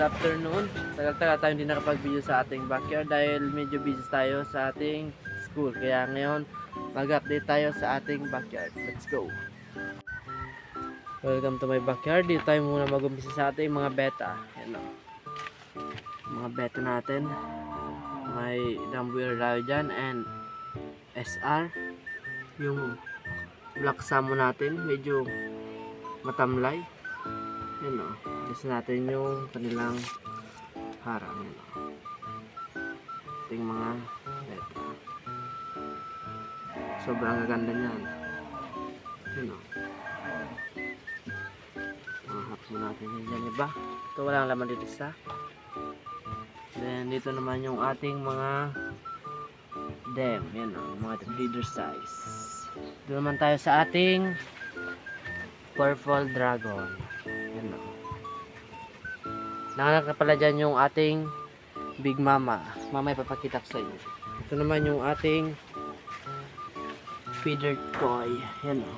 good afternoon. Tagal-tagal tayo hindi nakapag-video sa ating backyard dahil medyo busy tayo sa ating school. Kaya ngayon, mag-update tayo sa ating backyard. Let's go! Welcome to my backyard. Dito tayo muna mag-umpisa sa ating mga beta. Yan. Mga beta natin. May Dumbuer tayo dyan and SR. Yung black samo natin, medyo matamlay. Yan o. Gusto natin yung kanilang harang. Ito mga beta. Sobrang gaganda niyan. Yan o. Mga hapon natin yan dyan, iba. Ito walang laman dito sa. Then dito naman yung ating mga dem. Yan o. Mga breeder size. Dito naman tayo sa ating purple dragon. Nanganak na pala dyan yung ating Big Mama. Mama ipapakita ko sa inyo. Ito naman yung ating feeder toy. Yan o.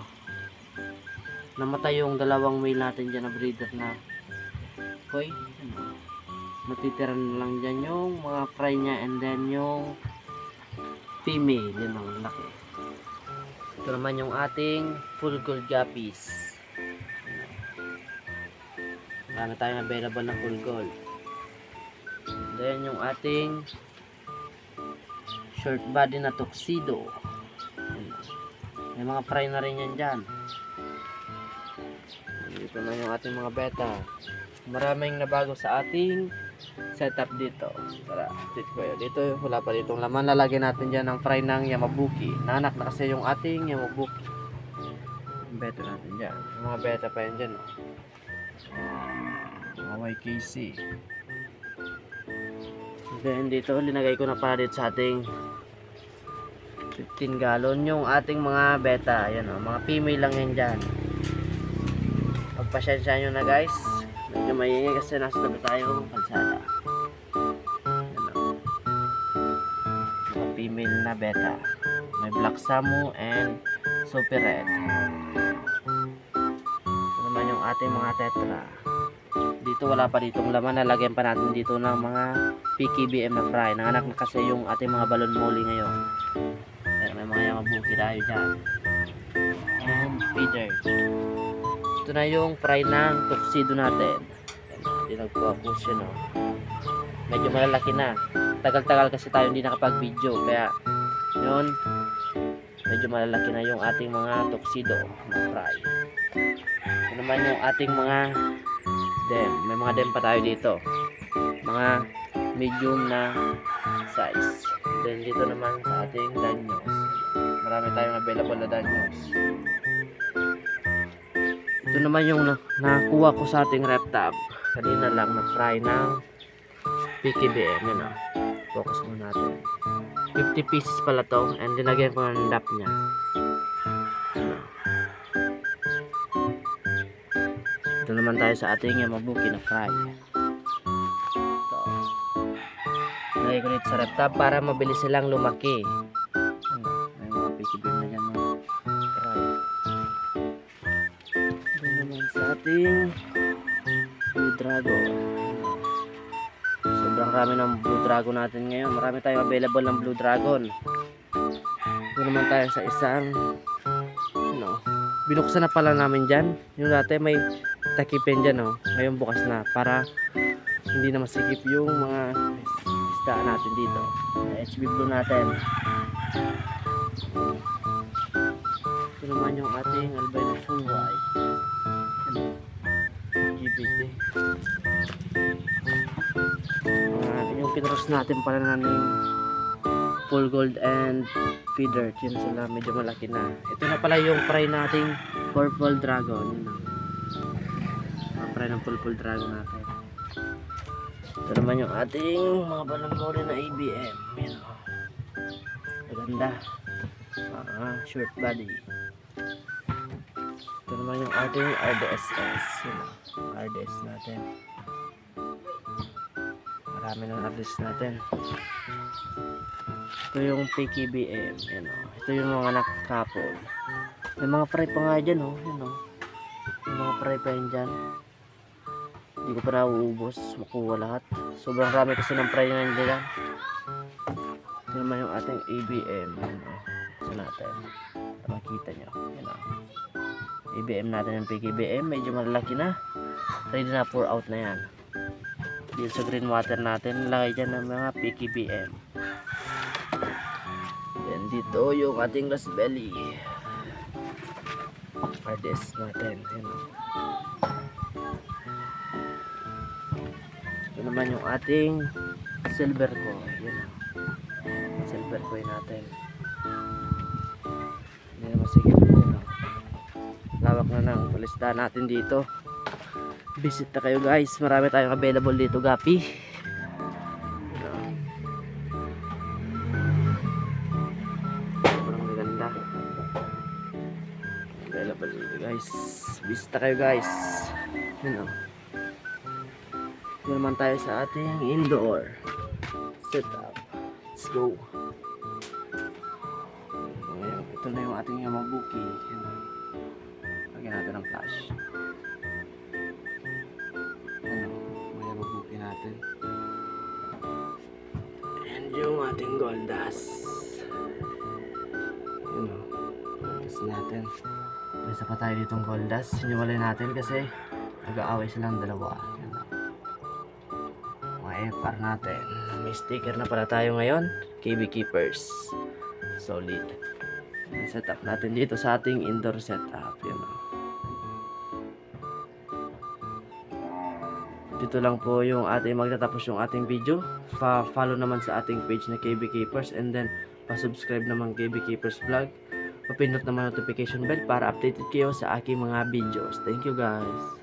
Namatay yung dalawang male natin dyan na breeder na koi. Yan o. Matitira na lang dyan yung mga fry niya and then yung female. Yan o. Laki. Ito naman yung ating full gold guppies. Marami tayong available na full gold. Then yung ating short body na tuxedo. May mga fry na rin yan dyan. Dito na yung ating mga beta. Maraming nabago sa ating setup dito. Tara, update ko. Dito wala pa ditong laman. Lalagyan natin dyan ng fry ng Yamabuki. Nanak na kasi yung ating Yamabuki. Beta natin dyan. Yung mga beta pa yan dyan. Oh. YKC. Then dito linagay ko na para dito sa ating 15 gallon yung ating mga beta. Ayan o, mga female lang yan dyan. Pagpasensya nyo na guys. Medyo maingay kasi nasa tabi tayo kalsada. Mga female na beta. May black samu and super red. Ito naman yung ating mga tetra. Dito wala pa ditong laman. Nalagyan pa natin dito ng mga PKBM na fry. Nanganak na kasi yung ating mga balon molly ngayon. Ayan, may mga yamabuki tayo dyan. And feeder. Ito na yung fry ng tuxedo natin. Ayan, Hindi nagpo-push yun oh. Medyo malalaki na. Tagal-tagal kasi tayo hindi nakapag-video. Kaya yun, medyo malalaki na yung ating mga tuxedo na fry. Ito naman yung ating mga dem. May mga dem pa tayo dito. Mga medium na size. Then dito naman sa ating danyos. Marami tayong available na danyos. Ito naman yung na nakuha ko sa ating reptab. Kanina lang na fry ng PKBM. Yan o. Focus mo natin. 50 pieces pala to. And dinagyan ko ng dap niya. Ito naman tayo sa ating Yamabuki na fry. Ito. Lagay ko dito sa reptab para mabilis silang lumaki. May mga pikibin na yan fry. Ito naman sa ating Blue Dragon. Sobrang rami ng Blue Dragon natin ngayon. Marami tayong available ng Blue Dragon. Ito naman tayo sa isang ano, binuksan na pala namin dyan. Yung dati may takipin dyan, oh. Ngayon bukas na para hindi na masikip yung mga is- isda natin dito. HB Blue natin. Ito naman yung ating albino full white. GPT. Uh, yung kinross natin pala na yung full gold and feeder. Yun sila medyo malaki na. Ito na pala yung fry nating purple dragon. Yun na. Mga fry ng purple dragon natin. Ito naman yung ating mga mori na ABM. Yan o. Maganda. Mga short body. Ito naman yung ating RDSS. Yan o. RDS natin. Marami ng RDS natin. Ito yung PKBM. Yan o. Ito yung mga nakakapol. May mga fry pa nga dyan o. fry pa yun dyan. Hindi ko pa nauubos. Makuha lahat. Sobrang rami kasi ng fry ngayon nila. Ito naman yung ating ABM. Ito natin. Makita nyo. Yan o. ABM natin yung PKBM. Medyo malalaki na. Ready na pour out na yan. Dito sa green water natin. Lagay dyan ng mga PKBM. Then dito yung ating raspberry. Pardes natin. Yan o. Ito naman yung ating silver coin. Yan o. Silver coin natin. Hindi naman sige. Lawak na ng palista natin dito. Visit na kayo guys. Marami tayong available dito, Gapi. Dito guys. Visit na kayo guys. Yan o. Ito naman tayo sa ating indoor setup. Let's go. Ngayon, ito na yung ating Yamabuki. Yan. Lagyan natin ng flash. Ano, may Yamabuki natin. And yung ating gold dust. Yan o. Gold dust natin. May isa pa tayo ditong gold dust. Natin kasi nag-aaway silang dalawa. Yan mga FR natin. May sticker na pala tayo ngayon. KB Keepers. Solid. Yung setup natin dito sa ating indoor setup. Yan o. Dito lang po yung ating magtatapos yung ating video. Pa-follow naman sa ating page na KB Keepers and then pa-subscribe naman KB Keepers Vlog. Papindot naman notification bell para updated kayo sa aking mga videos. Thank you guys.